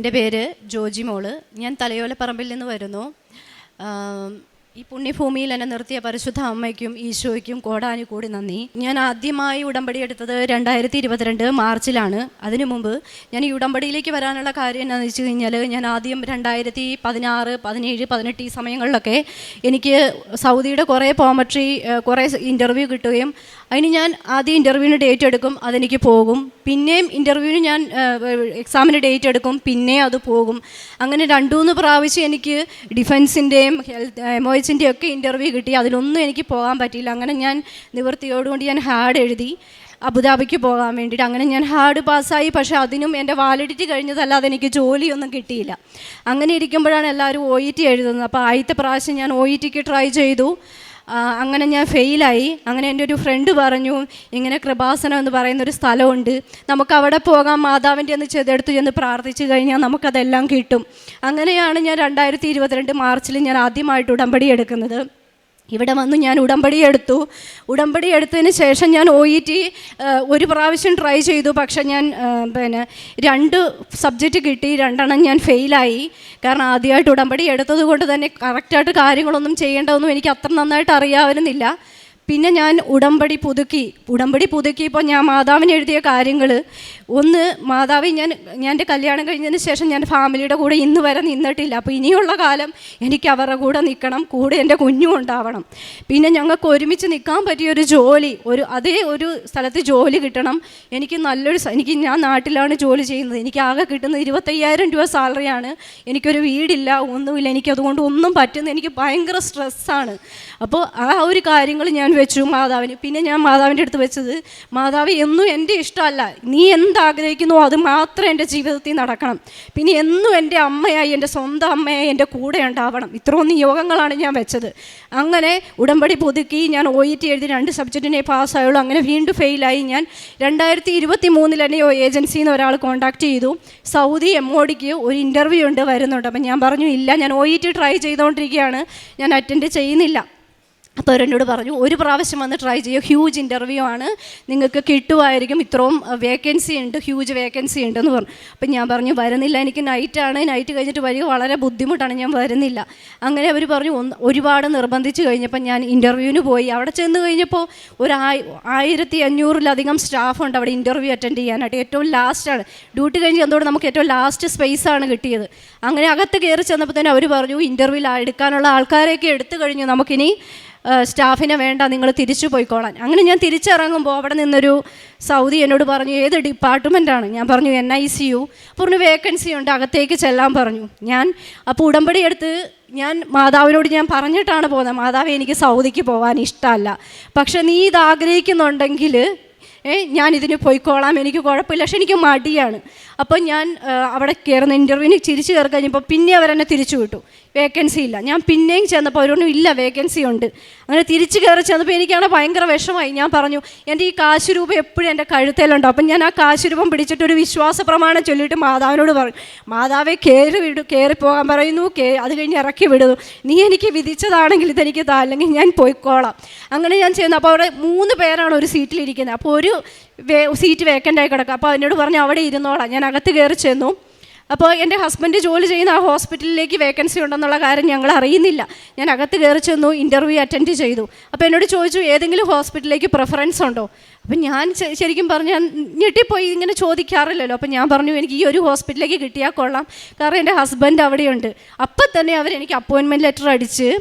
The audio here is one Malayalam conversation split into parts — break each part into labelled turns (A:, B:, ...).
A: എന്റെ പേര് ജോജി മോൾ ഞാൻ തലയോലപ്പറമ്പിൽ നിന്ന് വരുന്നു. ഈ പുണ്യഭൂമിയിൽ എന്നെ നിർത്തിയ പരിശുദ്ധ അമ്മയ്ക്കും ഈശോയ്ക്കും കോടാനു കൂടി നന്ദി. ഞാൻ ആദ്യമായി ഉടമ്പടി എടുത്തത് രണ്ടായിരത്തി ഇരുപത്തിരണ്ട് മാർച്ചിലാണ്. അതിനു മുമ്പ് ഞാൻ ഈ ഉടമ്പടിയിലേക്ക് വരാനുള്ള കാര്യം എന്താണെന്ന് വെച്ച് കഴിഞ്ഞാൽ ഞാൻ ആദ്യം രണ്ടായിരത്തി പതിനാറ് പതിനേഴ് പതിനെട്ട് ഈ സമയങ്ങളിലൊക്കെ എനിക്ക് സൗദിയുടെ കുറേ പോമട്രി കുറേ ഇന്റർവ്യൂ കിട്ടുകയും അതിന് ഞാൻ ആദ്യം ഇന്റർവ്യൂവിന് ഡേറ്റ് എടുക്കും അതെനിക്ക് പോകും. പിന്നെയും ഇന്റർവ്യൂവിന് ഞാൻ എക്സാമിന് ഡേറ്റ് എടുക്കും പിന്നെ അത് പോകും. അങ്ങനെ രണ്ടു മൂന്ന് പ്രാവശ്യം എനിക്ക് ഡിഫൻസിന്റെയും ഹെൽത്ത് എച്ചിന്റെയും ഒക്കെ ഇന്റർവ്യൂ കിട്ടി. അതിലൊന്നും എനിക്ക് പോകാൻ പറ്റിയില്ല. അങ്ങനെ ഞാൻ നിവൃത്തിയോടുകൂടി ഞാൻ ഹാർഡ് എഴുതി അബുദാബിക്ക് പോകാൻ വേണ്ടിയിട്ട്. അങ്ങനെ ഞാൻ ഹാർഡ് പാസ്സായി. പക്ഷേ അതിനും എന്റെ വാലിഡിറ്റി കഴിഞ്ഞതല്ലാതെ എനിക്ക് ജോലിയൊന്നും കിട്ടിയില്ല. അങ്ങനെ ഇരിക്കുമ്പോഴാണ് എല്ലാവരും ഒ ഇ ടി എഴുതുന്നത്. അപ്പോൾ ആദ്യത്തെ പ്രാവശ്യം ഞാൻ ഒ ഇ ടിക്ക് ട്രൈ ചെയ്തു. അങ്ങനെ ഞാൻ ഫെയിലായി. അങ്ങനെ എന്റെ ഒരു ഫ്രണ്ട് പറഞ്ഞു ഇങ്ങനെ കൃപാസനം എന്ന് പറയുന്ന ഒരു സ്ഥലമുണ്ട്. നമുക്ക് അവിടെ പോകാം മാതാവിന്റെ ഒന്ന് ചെതെടുത്ത് ചെന്ന് പ്രാർത്ഥിച്ചു കഴിഞ്ഞാൽ നമുക്കതെല്ലാം കിട്ടും. അങ്ങനെയാണ് ഞാൻ രണ്ടായിരത്തി ഇരുപത്തിരണ്ട് മാർച്ചിൽ ഞാൻ ആദ്യമായിട്ട് ഉടമ്പടി എടുക്കുന്നത്. ഇവിടെ വന്ന് ഞാൻ ഉടമ്പടി എടുത്തു. ഉടമ്പടി എടുത്തതിന് ശേഷം ഞാൻ ഒ ഇ ടി ഒരു പ്രാവശ്യം ട്രൈ ചെയ്തു. പക്ഷേ ഞാൻ പിന്നെ രണ്ട് സബ്ജക്റ്റ് കിട്ടി രണ്ടെണ്ണം ഞാൻ ഫെയിലായി കാരണം ആദ്യമായിട്ട് ഉടമ്പടി എടുത്തത് കൊണ്ട് തന്നെ കറക്റ്റായിട്ട് കാര്യങ്ങളൊന്നും ചെയ്യേണ്ടതൊന്നും എനിക്ക് അത്ര നന്നായിട്ട് അറിയാവുന്നില്ല. പിന്നെ ഞാൻ ഉടമ്പടി പുതുക്കി. ഉടമ്പടി പുതുക്കിയപ്പോൾ ഞാൻ മാതാവിന് എഴുതിയ കാര്യങ്ങൾ ഒന്ന് മാതാവ് ഞാൻ എന്റെ കല്യാണം കഴിഞ്ഞതിന് ശേഷം ഞാൻ ഫാമിലിയുടെ കൂടെ ഇന്ന് വരെ നിന്നിട്ടില്ല. അപ്പോൾ ഇനിയുള്ള കാലം എനിക്ക് അവരുടെ കൂടെ നിൽക്കണം കൂടെ എന്റെ കുഞ്ഞും ഉണ്ടാവണം. പിന്നെ ഞങ്ങൾക്ക് ഒരുമിച്ച് നിൽക്കാൻ പറ്റിയ ഒരു ജോലി ഒരു അതേ ഒരു സ്ഥലത്ത് ജോലി കിട്ടണം. എനിക്ക് നല്ലൊരു എനിക്ക് ഞാൻ നാട്ടിലാണ് ജോലി ചെയ്യുന്നത്. എനിക്ക് ആകെ കിട്ടുന്നത് ഇരുപത്തയ്യായിരം രൂപ സാലറിയാണ് എനിക്കൊരു വീടില്ല ഒന്നുമില്ല. എനിക്ക് അതുകൊണ്ട് ഒന്നും പറ്റുന്ന എനിക്ക് ഭയങ്കര സ്ട്രെസ്സാണ് അപ്പോൾ ആ ഒരു കാര്യങ്ങൾ ഞാൻ വെച്ചു മാതാവിന്. പിന്നെ ഞാൻ മാതാവിന്റെ അടുത്ത് വെച്ചത് മാതാവ് എന്നും എന്റെ ഇഷ്ടമല്ല. നീ എന്താഗ്രഹിക്കുന്നു അത് മാത്രം എന്റെ ജീവിതത്തിൽ നടക്കണം. പിന്നെ എന്നും എന്റെ അമ്മയായി എന്റെ സ്വന്തം അമ്മയായി എന്റെ കൂടെ ഉണ്ടാവണം. ഇത്രയും നിയോഗങ്ങളാണ് ഞാൻ വെച്ചത്. അങ്ങനെ ഉടമ്പടി പുതുക്കി ഞാൻ ഒ ഇ ടി എഴുതി രണ്ട് സബ്ജക്റ്റിനെ പാസ്സായുള്ളൂ. അങ്ങനെ വീണ്ടും ഫെയിലായി ഞാൻ. രണ്ടായിരത്തി ഇരുപത്തി മൂന്നിൽ എന്നെ ഏജൻസിയിൽ നിന്ന് ഒരാൾ കോൺടാക്ട് ചെയ്തു. സൗദി എം ഒടിക്ക് ഒരു ഇന്റർവ്യൂ ഉണ്ട് വരുന്നുണ്ട്. അപ്പം ഞാൻ പറഞ്ഞു ഇല്ല ഞാൻ ഒ ഇ ടി ട്രൈ ചെയ്തുകൊണ്ടിരിക്കുകയാണ്. ഞാൻ അറ്റൻഡ് ചെയ്യുന്നില്ല. അപ്പോൾ അവരെന്നോട് പറഞ്ഞു ഒരു പ്രാവശ്യം വന്ന് ട്രൈ ചെയ്യുക ഹ്യൂജ് ഇന്റർവ്യൂ ആണ്. നിങ്ങൾക്ക് കിട്ടുമായിരിക്കും ഇത്രയും വേക്കൻസി ഉണ്ട്. ഹ്യൂജ് വേക്കൻസി ഉണ്ടെന്ന് പറഞ്ഞു. അപ്പം ഞാൻ പറഞ്ഞു വരുന്നില്ല. എനിക്ക് നൈറ്റാണ് നൈറ്റ് കഴിഞ്ഞിട്ട് വരിക വളരെ ബുദ്ധിമുട്ടാണ്. ഞാൻ വരുന്നില്ല. അങ്ങനെ അവർ പറഞ്ഞു ഒരുപാട് നിർബന്ധിച്ച് കഴിഞ്ഞപ്പോൾ ഞാൻ ഇന്റർവ്യൂവിന് പോയി. അവിടെ ചെന്ന് കഴിഞ്ഞപ്പോൾ ഒരു ആയി ആയിരത്തി അഞ്ഞൂറിലധികം സ്റ്റാഫുണ്ട് അവിടെ ഇന്റർവ്യൂ അറ്റൻഡ് ചെയ്യാനായിട്ട്. ഏറ്റവും ലാസ്റ്റാണ് ഡ്യൂട്ടി കഴിഞ്ഞ് ചെന്നതോടെ നമുക്ക് ഏറ്റവും ലാസ്റ്റ് സ്പേസ് ആണ് കിട്ടിയത്. അങ്ങനെ അകത്ത് കയറി ചെന്നപ്പോൾ തന്നെ അവർ പറഞ്ഞു ഇന്റർവ്യൂവിൽ എടുക്കാനുള്ള ആൾക്കാരെയൊക്കെ എടുത്തു കഴിഞ്ഞു. നമുക്കിനി സ്റ്റാഫിനെ വേണ്ട നിങ്ങൾ തിരിച്ചു പോയിക്കോളാൻ. അങ്ങനെ ഞാൻ തിരിച്ചിറങ്ങുമ്പോൾ അവിടെ നിന്നൊരു സൗദി എന്നോട് പറഞ്ഞു ഏത് ഡിപ്പാർട്ട്മെന്റാണ് ഞാൻ പറഞ്ഞു എൻ ഐ സി യു. പറഞ്ഞു വേക്കൻസി ഉണ്ട് അകത്തേക്ക് ചെല്ലാൻ പറഞ്ഞു. ഞാൻ അപ്പോൾ ഉടമ്പടി എടുത്ത് ഞാൻ മാതാവിനോട് ഞാൻ പറഞ്ഞിട്ടാണ് പോകുന്നത്. മാതാവ് എനിക്ക് സൗദിക്ക് പോകാൻ ഇഷ്ടമല്ല. പക്ഷെ നീ ഇത് ആഗ്രഹിക്കുന്നുണ്ടെങ്കിൽ ഞാൻ ഇതിന് പോയിക്കോളാം എനിക്ക് കുഴപ്പമില്ല പക്ഷെ എനിക്ക് മടിയാണ്. അപ്പോൾ ഞാൻ അവിടെ കയറുന്ന ഇന്റർവ്യൂവിന് തിരിച്ചു കയറി കഴിഞ്ഞപ്പോൾ പിന്നെ അവരെന്നെ തിരിച്ചു വിട്ടു. വേക്കൻസി ഇല്ല. ഞാൻ പിന്നെയും ചെന്നപ്പോൾ അവരോടും ഇല്ല വേക്കൻസി ഉണ്ട്. അങ്ങനെ തിരിച്ചു കയറി ചെന്നപ്പോൾ എനിക്കാണ് ഭയങ്കര വിഷമായി ഞാൻ പറഞ്ഞു എന്റെ ഈ കാശ് രൂപം എപ്പോഴും എന്റെ കഴുത്തേലുണ്ട്. അപ്പം ഞാൻ ആ കാശ് രൂപം പിടിച്ചിട്ട് ഒരു വിശ്വാസ പ്രമാണം ചൊല്ലിയിട്ട് മാതാവിനോട് പറഞ്ഞു. മാതാവെ കയറി വിടും കയറി പോകാൻ പറയുന്നു കേ അത് കഴിഞ്ഞ് ഇറക്കി വിടുന്നു. നീ എനിക്ക് വിധിച്ചതാണെങ്കിൽ ഇതെനിക്ക് താ അല്ലെങ്കിൽ ഞാൻ പോയിക്കോളാം. അങ്ങനെ ഞാൻ ചെയ്യുന്നു അപ്പോൾ അവിടെ മൂന്ന് പേരാണ് ഒരു സീറ്റിലിരിക്കുന്നത് അപ്പോൾ ഒരു വേ സീറ്റ് വേക്കന്റായി കിടക്കുക അപ്പോൾ അതിനോട് പറഞ്ഞു അവിടെ ഇരുന്നോളാം. ഞാൻ അകത്ത് കയറി ചെന്നു. അപ്പോൾ എന്റെ ഹസ്ബൻഡ് ജോലി ചെയ്യുന്ന ആ ഹോസ്പിറ്റലിലേക്ക് വേക്കൻസി ഉണ്ടെന്നുള്ള കാര്യം ഞങ്ങൾ അറിയുന്നില്ല. ഞാൻ അകത്ത് കയറി ചെന്നു ഇന്റർവ്യൂ അറ്റൻഡ് ചെയ്തു. അപ്പോൾ എന്നോട് ചോദിച്ചു ഏതെങ്കിലും ഹോസ്പിറ്റലിലേക്ക് പ്രിഫറൻസ് ഉണ്ടോ? അപ്പം ഞാൻ ശരിക്കും ശരിക്കും പറഞ്ഞാൽ ഞെട്ടിപ്പോയി ഇങ്ങനെ ചോദിക്കാറില്ലല്ലോ. അപ്പം ഞാൻ പറഞ്ഞു എനിക്ക് ഈ ഒരു ഹോസ്പിറ്റലിലേക്ക് കിട്ടിയാൽ കൊള്ളാം. കാരണം എന്റെ ഹസ്ബൻഡ് അവിടെയുണ്ട്. അപ്പം തന്നെ അവരെനിക്ക് അപ്പോയിൻമെന്റ് ലെറ്റർ അടിച്ച്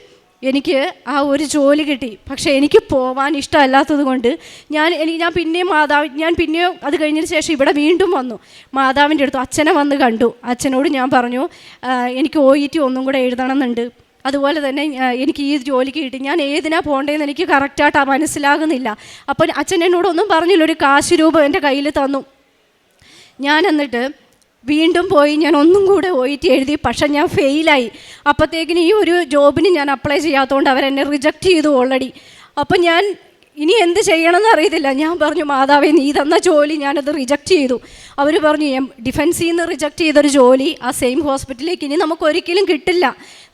A: എനിക്ക് ആ ഒരു ജോലി കിട്ടി. പക്ഷേ എനിക്ക് പോവാൻ ഇഷ്ടമല്ലാത്തത് കൊണ്ട് ഞാൻ എനിക്ക് ഞാൻ പിന്നെയും മാതാവ് ഞാൻ പിന്നെയും അത് കഴിഞ്ഞതിന് ശേഷം ഇവിടെ വീണ്ടും വന്നു. മാതാവിന്റെ അടുത്ത് അച്ഛനെ വന്ന് കണ്ടു. അച്ഛനോട് ഞാൻ പറഞ്ഞു എനിക്ക് ഒ ഇ ടി ഒന്നും കൂടെ എഴുതണമെന്നുണ്ട്. അതുപോലെ തന്നെ എനിക്ക് ഈ ജോലിക്ക് കിട്ടി. ഞാൻ ഏതിനാ പോകേണ്ടതെന്ന് എനിക്ക് കറക്റ്റായിട്ട് മനസ്സിലാകുന്നില്ല. അപ്പോൾ അച്ഛൻ എന്നോടൊന്നും പറഞ്ഞില്ല. ഒരു കാശ് രൂപം എന്റെ കയ്യിൽ തന്നു. ഞാൻ എന്നിട്ട് വീണ്ടും പോയി ഞാൻ ഒന്നും കൂടെ പോയിട്ട് എഴുതി. പക്ഷെ ഞാൻ ഫെയിലായി. അപ്പോഴത്തേക്കിന് ഈ ഒരു ജോബിന് ഞാൻ അപ്ലൈ ചെയ്യാത്തതുകൊണ്ട് അവരെന്നെ റിജക്റ്റ് ചെയ്തു ഓൾറെഡി അപ്പം ഞാൻ ഇനി എന്ത് ചെയ്യണമെന്ന് അറിയത്തില്ല. ഞാൻ പറഞ്ഞു മാതാവേ നീ തന്ന ജോലി ഞാനത് റിജക്റ്റ് ചെയ്തു. അവർ പറഞ്ഞു ഞാൻ ഡിഫൻസിൽ നിന്ന് റിജക്റ്റ് ചെയ്തൊരു ജോലി ആ സെയിം ഹോസ്പിറ്റലിലേക്ക് ഇനി നമുക്ക് ഒരിക്കലും കിട്ടില്ല.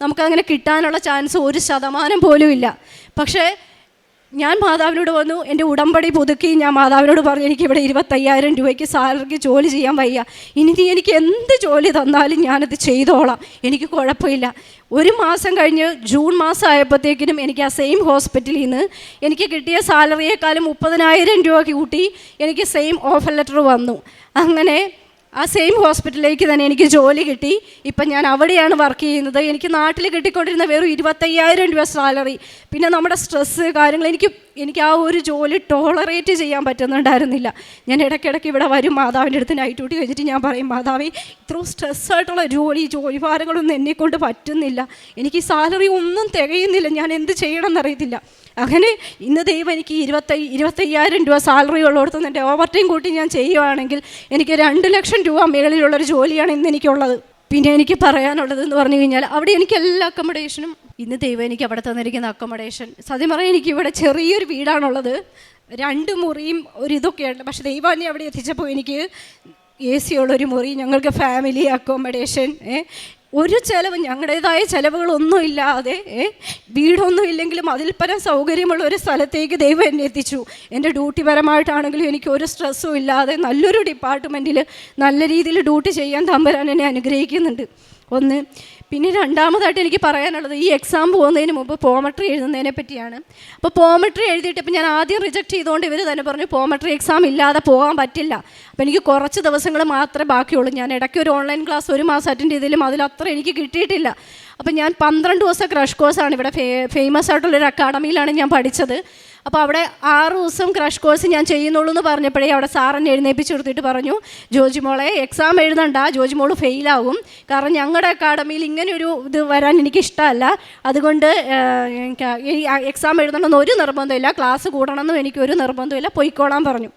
A: നമുക്കങ്ങനെ കിട്ടാനുള്ള ചാൻസ് ഒരു ശതമാനം പോലും ഇല്ല. പക്ഷേ ഞാൻ മാതാവിനോട് വന്നു എന്റെ ഉടമ്പടി പുതുക്കി. ഞാൻ മാതാവിനോട് പറഞ്ഞു എനിക്ക് ഇവിടെ ഇരുപത്തയ്യായിരം രൂപയ്ക്ക് സാലറിക്ക് ജോലി ചെയ്യാൻ വയ്യ. ഇനി നീ എനിക്ക് എന്ത് ജോലി തന്നാലും ഞാനത് ചെയ്തോളാം. എനിക്ക് കുഴപ്പമില്ല. ഒരു മാസം കഴിഞ്ഞ് ജൂൺ മാസം ആയപ്പോഴത്തേക്കിനും എനിക്ക് ആ സെയിം ഹോസ്പിറ്റലിൽ നിന്ന് എനിക്ക് കിട്ടിയ സാലറിയേക്കാളും മുപ്പതിനായിരം രൂപ കൂട്ടി എനിക്ക് സെയിം ഓഫർ ലെറ്റർ വന്നു. അങ്ങനെ ആ സെയിം ഹോസ്പിറ്റലിലേക്ക് തന്നെ എനിക്ക് ജോലി കിട്ടി. ഇപ്പം ഞാൻ അവിടെയാണ് വർക്ക് ചെയ്യുന്നത്. എനിക്ക് നാട്ടിൽ കിട്ടിക്കൊണ്ടിരുന്ന വെറും ഇരുപത്തയ്യായിരം രൂപ സാലറി പിന്നെ നമ്മുടെ സ്ട്രെസ്സ് കാര്യങ്ങൾ എനിക്ക് എനിക്ക് ആ ഒരു ജോലി ടോളറേറ്റ് ചെയ്യാൻ പറ്റുന്നുണ്ടായിരുന്നില്ല. ഞാൻ ഇടയ്ക്കിടയ്ക്ക് ഇവിടെ വരും. മാതാവിന്റെ അടുത്ത് നൈറ്റ് ഡ്യൂട്ടി കഴിഞ്ഞിട്ട് ഞാൻ പറയും മാതാവേ ഇത്രയും സ്ട്രെസ്സായിട്ടുള്ള ജോലി ജോലി ഭാരങ്ങളൊന്നും എന്നെക്കൊണ്ട് പറ്റുന്നില്ല. എനിക്ക് സാലറി ഒന്നും തികയുന്നില്ല. ഞാൻ എന്ത് ചെയ്യണം എന്നറിയത്തില്ല അങ്ങനെ ഇന്ന് ദൈവം എനിക്ക് ഇരുപത്തി ഇരുപത്തയ്യായിരം രൂപ സാലറി ഉള്ളിടത്തുനിന്ന് എന്റെ ഓവർ ടൈം കൂട്ടി ഞാൻ ചെയ്യുവാണെങ്കിൽ എനിക്ക് രണ്ട് ലക്ഷം രൂപ മേളിലുള്ളൊരു ജോലിയാണ് ഇന്ന് എനിക്കുള്ളത്. പിന്നെ എനിക്ക് പറയാനുള്ളത് എന്ന് പറഞ്ഞു കഴിഞ്ഞാൽ അവിടെ എനിക്ക് എല്ലാ അക്കോമഡേഷനും ഇന്ന് ദൈവം എനിക്ക് അവിടെ തന്നിരിക്കുന്ന അക്കോമഡേഷൻ സത്യം പറയാൻ എനിക്ക് ഇവിടെ ചെറിയൊരു വീടാണുള്ളത്. രണ്ട് മുറിയും ഒരു ഇതൊക്കെയുണ്ട്. പക്ഷെ ദൈവം അവിടെ എത്തിച്ചപ്പോൾ എനിക്ക് എ സി ഉള്ളൊരു മുറി ഞങ്ങൾക്ക് ഫാമിലി അക്കോമഡേഷൻ ഒരു ചിലവ് ഞങ്ങളുടേതായ ചിലവുകളൊന്നും ഇല്ലാതെ വീടൊന്നും ഇല്ലെങ്കിലും അതിൽ പരം സൗകര്യമുള്ള ഒരു സ്ഥലത്തേക്ക് ദൈവം എന്നെ എത്തിച്ചു. എന്റെ ഡ്യൂട്ടി പരമായിട്ടാണെങ്കിലും എനിക്ക് ഒരു സ്ട്രെസ്സും ഇല്ലാതെ നല്ലൊരു ഡിപ്പാർട്ട്മെന്റിൽ നല്ല രീതിയിൽ ഡ്യൂട്ടി ചെയ്യാൻ തമ്പരാൻ എന്നെ അനുഗ്രഹിക്കുന്നുണ്ട്. ഒന്ന്. പിന്നെ രണ്ടാമതായിട്ട് എനിക്ക് പറയാനുള്ളത് ഈ എക്സാം പോകുന്നതിന് മുമ്പ് പോമട്രി എഴുതുന്നതിനെ പറ്റിയാണ്. അപ്പോൾ പോമട്രി എഴുതിയിട്ട് ഇപ്പം ഞാൻ ആദ്യം റിജക്റ്റ് ചെയ്തുകൊണ്ട് ഇവർ തന്നെ പറഞ്ഞു പോമട്രി എക്സാം ഇല്ലാതെ പോകാൻ പറ്റില്ല. അപ്പോൾ എനിക്ക് കുറച്ച് ദിവസങ്ങൾ മാത്രമേ ബാക്കിയുള്ളൂ. ഞാൻ ഇടയ്ക്ക് ഒരു ഓൺലൈൻ ക്ലാസ് ഒരു മാസം അറ്റൻഡ് ചെയ്തതിലും അതിലത്ര എനിക്ക് കിട്ടിയിട്ടില്ല. അപ്പം ഞാൻ പന്ത്രണ്ട് ദിവസം ക്രഷ് കോഴ്സാണ് ഇവിടെ ഫേ ഫേമസ് ആയിട്ടുള്ളൊരു അക്കാഡമിയിലാണ് ഞാൻ പഠിച്ചത്. അപ്പോൾ അവിടെ ആറ് ദിവസം ക്രഷ് കോഴ്സ് ഞാൻ ചെയ്യുന്നുള്ളൂ എന്ന് പറഞ്ഞപ്പോഴേ അവിടെ സാറിനെ എഴുന്നേപ്പിച്ച് കൊടുത്തിട്ട് പറഞ്ഞു ജോജി മോളെ എക്സാം എഴുതണ്ട ജോജി മോൾ ഫെയിലാവും കാരണം ഞങ്ങളുടെ അക്കാഡമിയിൽ ഇങ്ങനെ ഒരു ഇത് വരാൻ എനിക്ക് ഇഷ്ടമല്ല അതുകൊണ്ട് എനിക്ക് എക്സാം എഴുതണമെന്ന് ഒരു നിർബന്ധമില്ല ക്ലാസ് കൂടണമെന്നും എനിക്കൊരു നിർബന്ധമില്ല പൊയ്ക്കോളാൻ പറഞ്ഞു.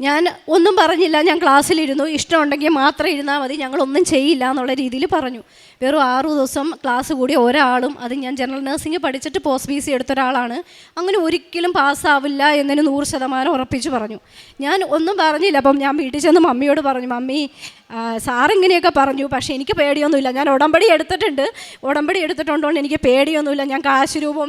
A: ഞാൻ ഒന്നും പറഞ്ഞില്ല ഞാൻ ക്ലാസ്സിലിരുന്നു ഇഷ്ടമുണ്ടെങ്കിൽ മാത്രം ഇരുന്നാൽ മതി ഞങ്ങളൊന്നും ചെയ്യില്ല എന്നുള്ള രീതിയിൽ പറഞ്ഞു. വെറും ആറു ദിവസം ക്ലാസ് കൂടി ഒരാളും അത് ഞാൻ ജനറൽ നഴ്സിംഗ് പഠിച്ചിട്ട് പോസ്റ്റ് ബി സി എടുത്ത ഒരാളാണ് അങ്ങനെ ഒരിക്കലും പാസ്സാവില്ല എന്നതിന് നൂറ് ശതമാനം ഉറപ്പിച്ച് പറഞ്ഞു. ഞാൻ ഒന്നും പറഞ്ഞില്ല. അപ്പം ഞാൻ വീട്ടിൽ ചെന്ന് മമ്മിയോട് പറഞ്ഞു മമ്മി സാറിങ്ങനെയൊക്കെ പറഞ്ഞു പക്ഷേ എനിക്ക് പേടിയൊന്നുമില്ല. ഞാൻ ഉടമ്പടി എടുത്തിട്ടുണ്ട്. ഉടമ്പടി എടുത്തിട്ടുണ്ടോണ്ട് എനിക്ക് പേടിയൊന്നുമില്ല. ഞാൻ കാശ് രൂപം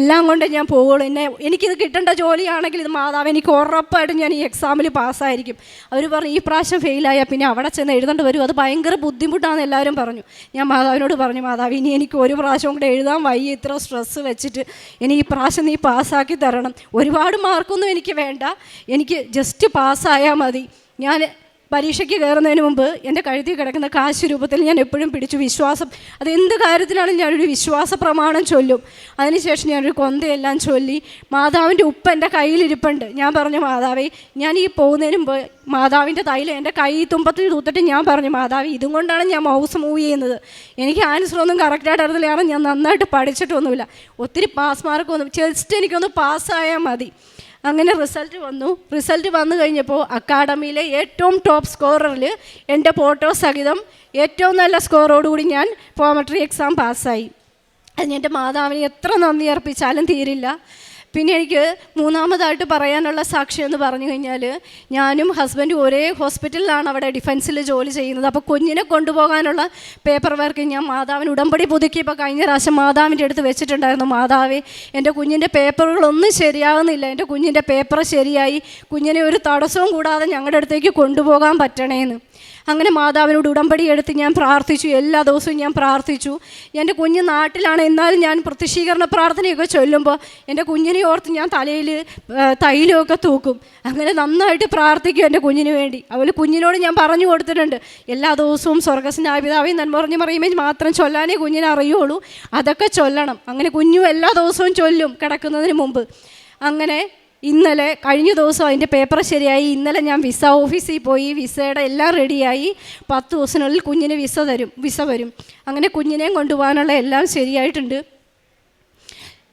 A: എല്ലാം കൊണ്ട് ഞാൻ പോകുള്ളൂ എന്നെ എനിക്കിത് കിട്ടേണ്ട ജോലിയാണെങ്കിൽ ഇത് മാതാവ് എനിക്ക് ഉറപ്പായിട്ടും ഞാൻ ഈ എക്സാമിൽ പാസ്സായിരിക്കും അവർ പറഞ്ഞു ഈ പ്രാവശ്യം ഫെയിലായാൽ പിന്നെ അവിടെ ചെന്ന് എഴുതേണ്ടി വരും. അത് ഭയങ്കര ബുദ്ധിമുട്ടാണെന്ന് എല്ലാവരും പറഞ്ഞു. മാതാവിനോട് പറഞ്ഞു മാതാവ് ഇനി എനിക്ക് ഒരു പ്രാവശ്യം കൂടെ എഴുതാൻ വയ്യ ഇത്ര സ്ട്രെസ്സ് വെച്ചിട്ട്. ഇനി ഈ പ്രാവശ്യം നീ പാസ്സാക്കി തരണം. ഒരുപാട് മാർക്കൊന്നും എനിക്ക് വേണ്ട. എനിക്ക് ജസ്റ്റ് പാസ്സായാൽ മതി. ഞാൻ പരീക്ഷയ്ക്ക് കയറുന്നതിന് മുമ്പ് എന്റെ കഴുത്തിൽ കിടക്കുന്ന കാശ് രൂപത്തിൽ ഞാൻ എപ്പോഴും പിടിച്ചു വിശ്വാസം. അത് എന്ത് കാര്യത്തിലാണെങ്കിലും ഞാനൊരു വിശ്വാസ പ്രമാണം ചൊല്ലും. അതിനുശേഷം ഞാനൊരു കൊന്തയെല്ലാം ചൊല്ലി മാതാവിന്റെ ഉപ്പ് എന്റെ കയ്യിലിരിപ്പുണ്ട്. ഞാൻ പറഞ്ഞു മാതാവേ ഞാൻ ഈ പോകുന്നതിന് മുമ്പ് മാതാവിന്റെ തൈലം എന്റെ കൈ തുമ്പത്തിൽ തൂത്തിട്ട് ഞാൻ പറഞ്ഞു മാതാവ് ഇതും കൊണ്ടാണ് ഞാൻ മൗസ് മൂവ് ചെയ്യുന്നത്. എനിക്ക് ആൻസർ ഒന്നും കറക്റ്റായിട്ട് അറിയില്ല കാരണം ഞാൻ നന്നായിട്ട് പഠിച്ചിട്ടൊന്നുമില്ല. ഒത്തിരി പാസ് മാർക്ക് ഒന്നും ജസ്റ്റ് എനിക്കൊന്ന് പാസ്സായാൽ മതി. അങ്ങനെ റിസൾട്ട് വന്നു. റിസൾട്ട് വന്നു കഴിഞ്ഞപ്പോൾ അക്കാഡമിയിലെ ഏറ്റവും ടോപ്പ് സ്കോററിൽ എന്റെ ഫോട്ടോ സഹിതം ഏറ്റവും നല്ല സ്കോറോടുകൂടി ഞാൻ പോമട്രി എക്സാം പാസ്സായി അതിന് എന്റെ മാതാവിന് എത്ര നന്ദി അർപ്പിച്ചാലും തീരില്ല. പിന്നെ എനിക്ക് മൂന്നാമതായിട്ട് പറയാനുള്ള സാക്ഷി എന്ന് പറഞ്ഞു കഴിഞ്ഞാൽ ഞാനും ഹസ്ബൻഡും ഒരേ ഹോസ്പിറ്റലിലാണ് അവിടെ ഡിഫൻസിൽ ജോലി ചെയ്യുന്നത്. അപ്പോൾ കുഞ്ഞിനെ കൊണ്ടുപോകാനുള്ള പേപ്പർ വർക്ക് ഞാൻ മാതാവിന് ഉടമ്പടി പുതുക്കിയപ്പോൾ കഴിഞ്ഞ പ്രാവശ്യം മാതാവിന്റെ അടുത്ത് വെച്ചിട്ടുണ്ടായിരുന്നു. മാതാവേ എന്റെ കുഞ്ഞിന്റെ പേപ്പറുകളൊന്നും ശരിയാകുന്നില്ല എന്റെ കുഞ്ഞിന്റെ പേപ്പർ ശരിയായി. കുഞ്ഞിനെ ഒരു തടസ്സവും കൂടാതെ ഞങ്ങളുടെ അടുത്തേക്ക് കൊണ്ടുപോകാൻ പറ്റണേന്ന്. അങ്ങനെ മാതാവിനോട് ഉടമ്പടി എടുത്ത് ഞാൻ പ്രാർത്ഥിച്ചു. എല്ലാ ദിവസവും ഞാൻ പ്രാർത്ഥിച്ചു. എന്റെ കുഞ്ഞ് നാട്ടിലാണ്. എന്നാലും ഞാൻ പ്രത്യക്ഷീകരണ പ്രാർത്ഥനയൊക്കെ ചൊല്ലുമ്പോൾ എന്റെ കുഞ്ഞിനെ ഓർത്ത് ഞാൻ തലയിൽ തൈലമൊക്കെ തൂക്കും. അങ്ങനെ നന്നായിട്ട് പ്രാർത്ഥിക്കും എന്റെ കുഞ്ഞിന് വേണ്ടി. അതുപോലെ കുഞ്ഞിനോട് ഞാൻ പറഞ്ഞു കൊടുത്തിട്ടുണ്ട്. എല്ലാ ദിവസവും സ്വർഗസ്നാപിതാവയും നന്മറിഞ്ഞ് പറയുമ്പോൾ മാത്രം ചൊല്ലാനേ കുഞ്ഞിനെ അറിയുള്ളൂ. അതൊക്കെ ചൊല്ലണം. അങ്ങനെ കുഞ്ഞു എല്ലാ ദിവസവും ചൊല്ലും കിടക്കുന്നതിന് മുമ്പ്. അങ്ങനെ ഇന്നലെ കഴിഞ്ഞ ദിവസം അതിന്റെ പേപ്പർ ശരിയായി. ഇന്നലെ ഞാൻ വിസ ഓഫീസിൽ പോയി വിസയുടെ എല്ലാം റെഡിയായി പത്ത് ദിവസത്തിനുള്ളിൽ കുഞ്ഞിന് വിസ തരും വിസ വരും. അങ്ങനെ കുഞ്ഞിനെയും കൊണ്ടുപോകാനുള്ള എല്ലാം ശരിയായിട്ടുണ്ട്.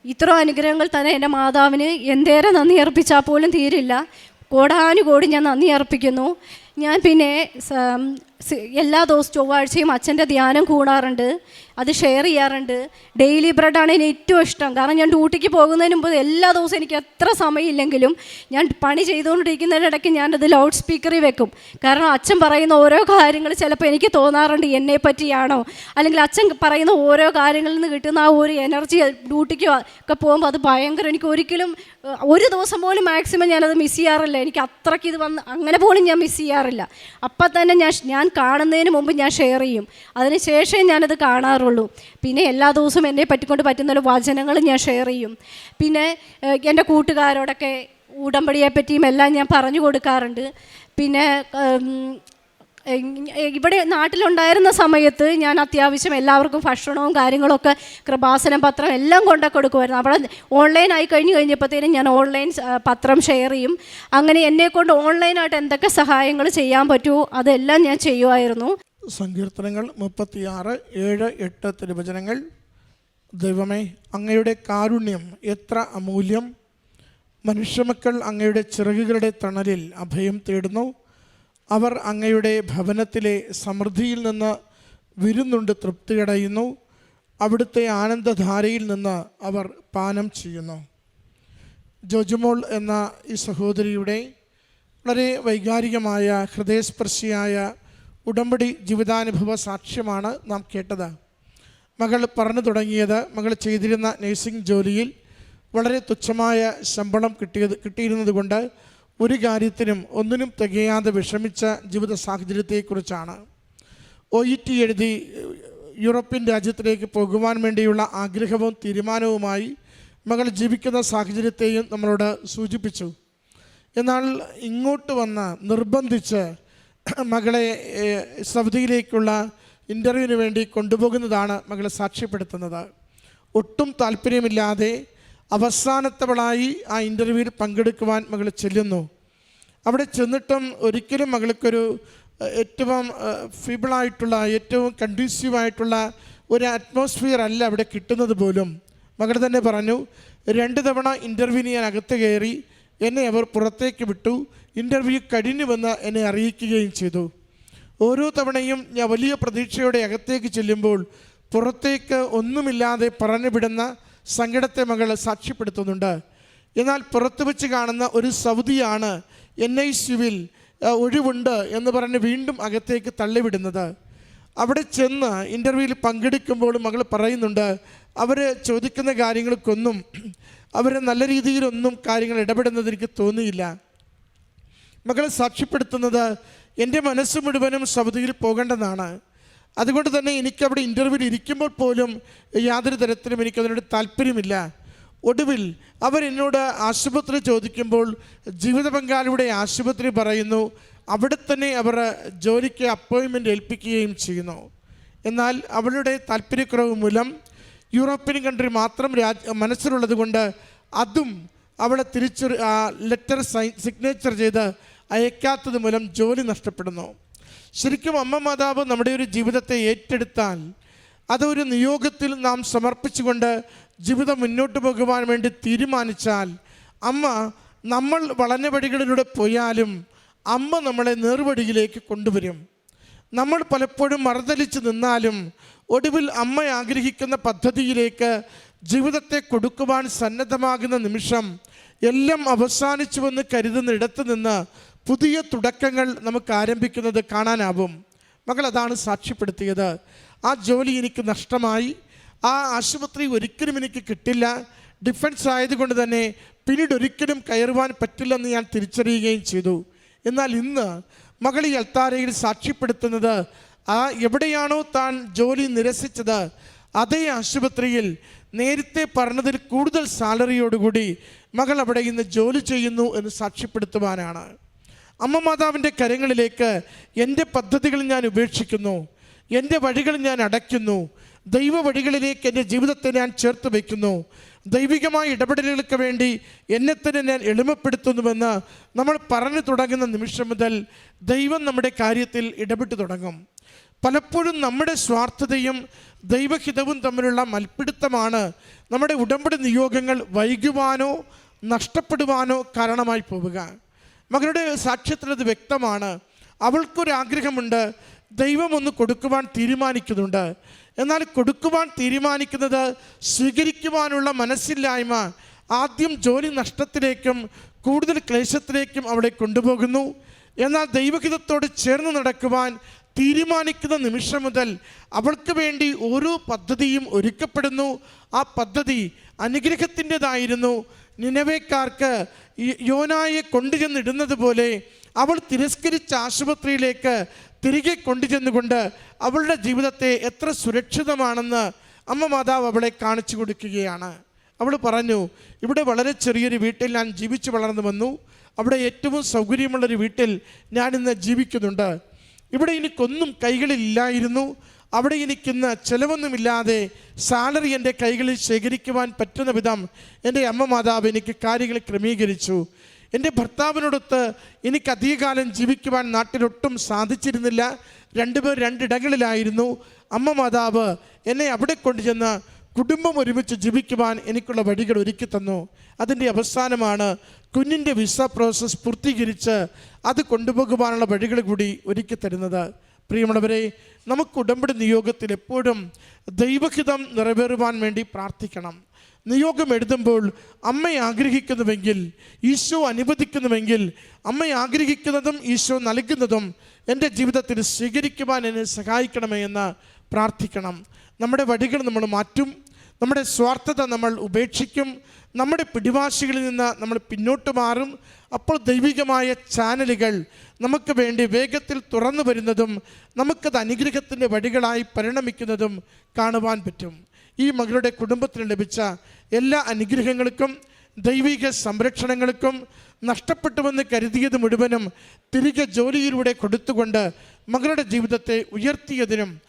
A: ഇത്ര അനുഗ്രഹങ്ങൾ തന്നെ എന്റെ മാതാവിന്. എന്തേരം നന്ദി അർപ്പിച്ചാൽ പോലും തീരില്ല. കോടാനുകോടി ഞാൻ നന്ദി അർപ്പിക്കുന്നു. ഞാൻ പിന്നെ എല്ലാ ദിവസവും ചൊവ്വാഴ്ചയും അച്ഛന്റെ ധ്യാനം കൂടാറുണ്ട്. അത് ഷെയർ ചെയ്യാറുണ്ട്. ഡെയിലി ബ്രെഡാണ് എനിക്ക് ഏറ്റവും ഇഷ്ടം. കാരണം ഞാൻ ഡ്യൂട്ടിക്ക് പോകുന്നതിന് മുമ്പ് എല്ലാ ദിവസവും എനിക്ക് എത്ര സമയമില്ലെങ്കിലും ഞാൻ പണി ചെയ്തുകൊണ്ടിരിക്കുന്നതിനിടയ്ക്ക് ഞാനത് ലൗഡ് സ്പീക്കറിൽ വെക്കും. കാരണം അച്ഛൻ പറയുന്ന ഓരോ കാര്യങ്ങൾ ചിലപ്പോൾ എനിക്ക് തോന്നാറുണ്ട് എന്നെ പറ്റിയാണോ. അല്ലെങ്കിൽ അച്ഛൻ പറയുന്ന ഓരോ കാര്യങ്ങളിൽ നിന്ന് കിട്ടുന്ന ആ ഒരു എനർജി ഡ്യൂട്ടിക്ക് ഒക്കെ പോകുമ്പോൾ അത് ഭയങ്കര എനിക്ക് ഒരിക്കലും ഒരു ദിവസം പോലും മാക്സിമം ഞാനത് മിസ് ചെയ്യാറില്ല. എനിക്ക് അത്രയ്ക്ക് ഇത് വന്ന് അങ്ങനെ പോലും ഞാൻ മിസ് ചെയ്യാറില്ല. അപ്പം തന്നെ ഞാൻ ഞാൻ കാണുന്നതിന് മുമ്പ് ഞാൻ ഷെയർ ചെയ്യും. അതിന് ശേഷമേ ഞാനത് കാണാറുള്ളൂ. പിന്നെ എല്ലാ ദിവസവും എന്നെ പറ്റിക്കൊണ്ട് പറ്റുന്ന വചനങ്ങൾ ഞാൻ ഷെയർ ചെയ്യും. പിന്നെ എന്റെ കൂട്ടുകാരോടൊക്കെ ഉടമ്പടിയെപ്പറ്റിയും എല്ലാം ഞാൻ പറഞ്ഞു കൊടുക്കാറുണ്ട്. പിന്നെ ഇവിടെ നാട്ടിലുണ്ടായിരുന്ന സമയത്ത് ഞാൻ അത്യാവശ്യം എല്ലാവർക്കും ഭക്ഷണവും കാര്യങ്ങളൊക്കെ കൃപാസന പത്രം എല്ലാം കൊണ്ടൊക്കെ കൊടുക്കുമായിരുന്നു. അവിടെ ഓൺലൈൻ ആയി കഴിഞ്ഞ് കഴിഞ്ഞപ്പോഴത്തേനും ഞാൻ ഓൺലൈൻ പത്രം ഷെയർ ചെയ്യും. അങ്ങനെ എന്നെ കൊണ്ട് ഓൺലൈനായിട്ട് എന്തൊക്കെ സഹായങ്ങൾ ചെയ്യാൻ പറ്റുമോ അതെല്ലാം ഞാൻ ചെയ്യുമായിരുന്നു.
B: സങ്കീർത്തനങ്ങൾ മുപ്പത്തിയാറ് ഏഴ് എട്ട് തിരുവചനങ്ങൾ. ദൈവമേ അങ്ങയുടെ കാരുണ്യം എത്ര അമൂല്യം. മനുഷ്യമക്കൾ അങ്ങയുടെ ചിറകുകളുടെ തണലിൽ അഭയം തേടുന്നു. അവർ അങ്ങയുടെ ഭവനത്തിലെ സമൃദ്ധിയിൽ നിന്ന് വിരുന്നുണ്ട് തൃപ്തിയടയുന്നു. അവിടുത്തെ ആനന്ദധാരയിൽ നിന്ന് അവർ പാനം ചെയ്യുന്നു. ജോജുമോൾ എന്ന ഈ സഹോദരിയുടെ വളരെ വൈകാരികമായ ഹൃദയസ്പർശിയായ ഉടമ്പടി ജീവിതാനുഭവ സാക്ഷ്യമാണ് നാം കേട്ടത്. മകൾ പറഞ്ഞു തുടങ്ങിയത് മകൾ ചെയ്തിരുന്ന നഴ്സിംഗ് ജോലിയിൽ വളരെ തുച്ഛമായ ശമ്പളം കിട്ടിയത് കിട്ടിയിരുന്നത് കൊണ്ട് ഒരു കാര്യത്തിനും ഒന്നിനും തികയാതെ വിഷമിച്ച ജീവിത സാഹചര്യത്തെക്കുറിച്ചാണ്. ഒ ഇ ടി എഴുതി യൂറോപ്യൻ രാജ്യത്തിലേക്ക് പോകുവാൻ വേണ്ടിയുള്ള ആഗ്രഹവും തീരുമാനവുമായി മകൾ ജീവിക്കുന്ന സാഹചര്യത്തെയും നമ്മളോട് സൂചിപ്പിച്ചു. എന്നാൽ ഇങ്ങോട്ട് വന്ന് നിർബന്ധിച്ച് മകളെ സൗദിയിലേക്കുള്ള ഇന്റർവ്യൂവിന് വേണ്ടി കൊണ്ടുപോകുന്നതാണ് മകളെ സാക്ഷ്യപ്പെടുത്തുന്നത്. ഒട്ടും താല്പര്യമില്ലാതെ അവസാനത്തവളായി ആ ഇന്റർവ്യൂവിൽ പങ്കെടുക്കുവാൻ മകൾ ചെല്ലുന്നു. അവിടെ ചെന്നിട്ടും ഒരിക്കലും മകൾക്കൊരു ഏറ്റവും ഫീബിളായിട്ടുള്ള ഏറ്റവും കണ്ടീസീവായിട്ടുള്ള ഒരു അറ്റ്മോസ്ഫിയർ അല്ല അവിടെ കിട്ടുന്നത് പോലും. മകൾ തന്നെ പറഞ്ഞു രണ്ട് തവണ ഇന്റർവ്യൂവിന് ഞാൻ അകത്ത് കയറി എന്നെ അവർ പുറത്തേക്ക് വിട്ടു. ഇന്റർവ്യൂ കഴിഞ്ഞുവെന്ന് എന്നെ അറിയിക്കുകയും ചെയ്തു. ഓരോ തവണയും ഞാൻ വലിയ പ്രതീക്ഷയോടെ അകത്തേക്ക് ചെല്ലുമ്പോൾ പുറത്തേക്ക് ഒന്നുമില്ലാതെ പറഞ്ഞു വിടുന്ന സങ്കടത്തെ മകൾ സാക്ഷ്യപ്പെടുത്തുന്നുണ്ട്. എന്നാൽ പുറത്തു വെച്ച് കാണുന്ന ഒരു സൗദിയാണ് എൻ ഐ സിവിൽ ഒഴിവുണ്ട് എന്ന് പറഞ്ഞ് വീണ്ടും അകത്തേക്ക് തള്ളിവിടുന്നത്. അവിടെ ചെന്ന് ഇന്റർവ്യൂവിൽ പങ്കെടുക്കുമ്പോൾ മകൾ പറയുന്നുണ്ട് അവർ ചോദിക്കുന്ന കാര്യങ്ങൾക്കൊന്നും അവർ നല്ല രീതിയിലൊന്നും കാര്യങ്ങൾ ഇടപെടുന്നത് എനിക്ക് തോന്നിയില്ല. മകൾ സാക്ഷ്യപ്പെടുത്തുന്നത് എന്റെ മനസ്സ് മുഴുവനും സൗദിയിൽ പോകേണ്ടതാണ്. അതുകൊണ്ട് തന്നെ എനിക്കവിടെ ഇന്റർവ്യൂവിൽ ഇരിക്കുമ്പോൾ പോലും യാതൊരു തരത്തിലും എനിക്കതിനോട് താല്പര്യമില്ല. ഒടുവിൽ അവരെന്നോട് ആശുപത്രി ചോദിക്കുമ്പോൾ ജീവിത പങ്കാളിയുടെ ആശുപത്രി പറയുന്നു അവിടെ തന്നെ അവർ ജോലിക്ക് അപ്പോയിൻമെന്റ് ഏൽപ്പിക്കുകയും ചെയ്യുന്നു. എന്നാൽ അവളുടെ താല്പര്യക്കുറവ് മൂലം യൂറോപ്യൻ കൺട്രി മാത്രം രാജ് മനസ്സിലുള്ളത് കൊണ്ട് അതും അവളെ തിരിച്ചു ലെറ്റർ സൈൻ സിഗ്നേച്ചർ ചെയ്ത് അയക്കാത്തത് മൂലം ജോലി നഷ്ടപ്പെടുന്നു. ശരിക്കും അമ്മ മാതാവ് നമ്മുടെ ഒരു ജീവിതത്തെ ഏറ്റെടുത്താൽ അതൊരു നിയോഗത്തിൽ നാം സമർപ്പിച്ചുകൊണ്ട് ജീവിതം മുന്നോട്ട് പോകുവാൻ വേണ്ടി തീരുമാനിച്ചാൽ അമ്മ നമ്മൾ വളഞ്ഞ വഴികളിലൂടെ പോയാലും അമ്മ നമ്മളെ നേർവഴിയിലേക്ക് കൊണ്ടുവരും. നമ്മൾ പലപ്പോഴും മറുതലിച്ച് നിന്നാലും ഒടുവിൽ അമ്മ ആഗ്രഹിക്കുന്ന പദ്ധതിയിലേക്ക് ജീവിതത്തെ കൊടുക്കുവാൻ സന്നദ്ധമാകുന്ന നിമിഷം എല്ലാം അവസാനിച്ചുവെന്ന് കരുതുന്ന ഇടത്ത് നിന്ന് പുതിയ തുടക്കങ്ങൾ നമുക്ക് ആരംഭിക്കുന്നത് കാണാനാവും. മകൾ അതാണ് സാക്ഷ്യപ്പെടുത്തിയത്. ആ ജോലി എനിക്ക് നഷ്ടമായി. ആ ആശുപത്രി ഒരിക്കലും എനിക്ക് കിട്ടില്ല. ഡിഫൻസ് ആയതുകൊണ്ട് തന്നെ പിന്നീട് ഒരിക്കലും കയറുവാൻ പറ്റില്ലെന്ന് ഞാൻ തിരിച്ചറിയുകയും ചെയ്തു. എന്നാൽ ഇന്ന് മകൾ ഈ അൽത്താരയിൽ സാക്ഷ്യപ്പെടുത്തുന്നത് ആ എവിടെയാണോ താൻ ജോലി നിരസിച്ചത് അതേ ആശുപത്രിയിൽ നേരത്തെ പറഞ്ഞതിൽ കൂടുതൽ സാലറിയോടുകൂടി മകൾ അവിടെ ഇന്ന് ജോലി ചെയ്യുന്നു എന്ന് സാക്ഷ്യപ്പെടുത്തുവാനാണ്. അമ്മ മാതാവിന്റെ കരങ്ങളിലേക്ക് എന്റെ പദ്ധതികൾ ഞാൻ ഉപേക്ഷിക്കുന്നു. എന്റെ വഴികൾ ഞാൻ അടയ്ക്കുന്നു. ദൈവ വഴികളിലേക്ക് എന്റെ ജീവിതത്തെ ഞാൻ ചേർത്ത് വയ്ക്കുന്നു. ദൈവികമായ ഇടപെടലുകൾക്ക് വേണ്ടി എന്നെ തന്നെ ഞാൻ എളിമപ്പെടുത്തുന്നുവെന്ന് നമ്മൾ പറഞ്ഞു തുടങ്ങുന്ന നിമിഷം മുതൽ ദൈവം നമ്മുടെ കാര്യത്തിൽ ഇടപെട്ട് തുടങ്ങും. പലപ്പോഴും നമ്മുടെ സ്വാർത്ഥതയും ദൈവഹിതവും തമ്മിലുള്ള മൽപ്പിടുത്തമാണ് നമ്മുടെ ഉടമ്പടി നിയോഗങ്ങൾ വൈകുവാനോ നഷ്ടപ്പെടുവാനോ കാരണമായി പോവുക. മകളുടെ സാക്ഷ്യത്തിൽ അത് വ്യക്തമാണ്. അവൾക്കൊരാഗ്രഹമുണ്ട്. ദൈവം ഒന്ന് കൊടുക്കുവാൻ തീരുമാനിക്കുന്നുണ്ട്. എന്നാൽ കൊടുക്കുവാൻ തീരുമാനിക്കുന്നത് സ്വീകരിക്കുവാനുള്ള മനസ്സില്ലായ്മ ആദ്യം ജോലി നഷ്ടത്തിലേക്കും കൂടുതൽ ക്ലേശത്തിലേക്കും അവളെ കൊണ്ടുപോകുന്നു. എന്നാൽ ദൈവഹിതത്തോട് ചേർന്ന് നടക്കുവാൻ തീരുമാനിക്കുന്ന നിമിഷം മുതൽ അവൾക്ക് വേണ്ടി ഓരോ പദ്ധതിയും ഒരുക്കപ്പെടുന്നു. ആ പദ്ധതി അനുഗ്രഹത്തിന്റെതായിരുന്നു. നിലവേക്കാർക്ക് യോനായെ കൊണ്ടുചെന്നിടുന്നത് പോലെ അവൾ തിരസ്കരിച്ച ആശുപത്രിയിലേക്ക് തിരികെ കൊണ്ടുചെന്നുകൊണ്ട് അവളുടെ ജീവിതത്തെ എത്ര സുരക്ഷിതമാണെന്ന് അമ്മ മാതാവ് അവളെ കാണിച്ചു കൊടുക്കുകയാണ്. അവൾ പറഞ്ഞു ഇവിടെ വളരെ ചെറിയൊരു വീട്ടിൽ ഞാൻ ജീവിച്ചു വളർന്നു വന്നു. അവിടെ ഏറ്റവും സൗകര്യമുള്ളൊരു വീട്ടിൽ ഞാനിന്ന് ജീവിക്കുന്നുണ്ട്. ഇവിടെ എനിക്കൊന്നും കൈകളിലില്ലായിരുന്നു അവിടെ ഇരിക്കുന്ന ചിലവൊന്നുമില്ലാതെ സാലറി എന്റെ കൈകളിൽ ശേഖരിക്കുവാൻ പറ്റുന്ന വിധം എന്റെ അമ്മ മാതാവ് എനിക്ക് കാര്യങ്ങൾ ക്രമീകരിച്ചു. എന്റെ ഭർത്താവിനോടൊത്ത് എനിക്ക് അധികകാലം ജീവിക്കുവാൻ നാട്ടിലൊട്ടും സാധിച്ചിരുന്നില്ല. രണ്ടുപേർ രണ്ടിടങ്ങളിലായിരുന്നു. അമ്മ മാതാവ് എന്നെ അവിടെ കൊണ്ടുചെന്ന് കുടുംബം ഒരുമിച്ച് ജീവിക്കുവാൻ എനിക്കുള്ള വഴികൾ ഒരുക്കി തന്നു. അതിന്റെ അവസാനമാണ് കുഞ്ഞിന്റെ വിസ പ്രോസസ്സ് പൂർത്തീകരിച്ച് അത് കൊണ്ടുപോകുവാനുള്ള വഴികൾ കൂടി ഒരുക്കി തരുന്നത്. പ്രിയമുള്ളവരെ നമുക്ക് ഉടമ്പടി നിയോഗത്തിൽ എപ്പോഴും ദൈവഹിതം നിറവേറുവാൻ വേണ്ടി പ്രാർത്ഥിക്കണം. നിയോഗം എഴുതുമ്പോൾ അമ്മ ആഗ്രഹിക്കുന്നുവെങ്കിൽ ഈശോ അനുവദിക്കുന്നുവെങ്കിൽ അമ്മ ആഗ്രഹിക്കുന്നതും ഈശോ നൽകുന്നതും എന്റെ ജീവിതത്തിൽ സ്വീകരിക്കുവാൻ എന്നെ സഹായിക്കണമേ എന്ന് പ്രാർത്ഥിക്കണം. നമ്മുടെ വഴികൾ നമ്മൾ മാറ്റും. നമ്മുടെ സ്വാർത്ഥത നമ്മൾ ഉപേക്ഷിക്കും. നമ്മുടെ പിടിവാശികളിൽ നിന്ന് നമ്മൾ പിന്നോട്ട് മാറും. അപ്പോൾ ദൈവികമായ ചാനലുകൾ നമുക്ക് വേണ്ടി വേഗത്തിൽ തുറന്നു വരുന്നതും നമുക്കത് അനുഗ്രഹത്തിന്റെ വഴികളായി പരിണമിക്കുന്നതും കാണുവാൻ പറ്റും. ഈ മകളുടെ കുടുംബത്തിന് ലഭിച്ച എല്ലാ അനുഗ്രഹങ്ങൾക്കും ദൈവിക സംരക്ഷണങ്ങൾക്കും നഷ്ടപ്പെട്ടുവെന്ന് കരുതിയത് മുഴുവനും തിരികെ ജോലിയിലൂടെ കൊടുത്തുകൊണ്ട് മകളുടെ ജീവിതത്തെ ഉയർത്തിയതിനും